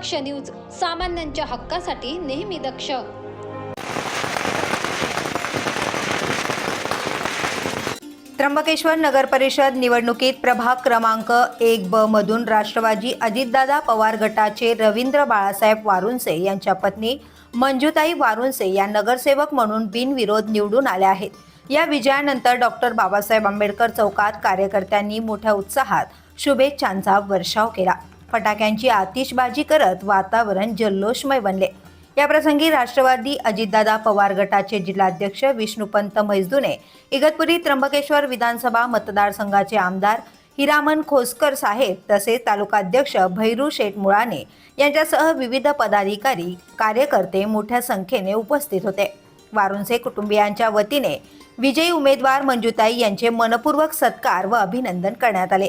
दक्ष news सामान्यांच्या हक्कासाठी नेहमी दक्ष. त्र्यंबकेश्वर नगर परिषद निवडणुकीत प्रभाग क्रमांक एक ब मधून राष्ट्रवादी अजितदादा पवार गटाचे रवींद्र बाळासाहेब वारुंसे यांच्या पत्नी मंजुताई वारुंसे या नगरसेवक म्हणून बिनविरोध निवडून आल्या आहेत. या विजयानंतर डॉक्टर बाबासाहेब आंबेडकर चौकात कार्यकर्त्यांनी मोठ्या उत्साहात शुभेच्छांचा वर्षाव केला. फटाक्यांची आतिषबाजी करत वातावरण जल्लोषमय बनले. याप्रसंगी राष्ट्रवादी अजितदादा पवार गटाचे जिल्हाध्यक्ष विष्णुपंत म्हैसदुने इगतपुरी त्र्यंबकेश्वर विधानसभा मतदारसंघाचे आमदार हिरामन खोसकर साहेब तसेच तालुकाध्यक्ष भैरू शेठ मुळाने यांच्यासह विविध पदाधिकारी कार्यकर्ते मोठ्या संख्येने उपस्थित होते. वारुंसे कुटुंबियांच्या वतीने विजयी उमेदवार मंजुताई यांचे मनपूर्वक सत्कार व अभिनंदन करण्यात आले.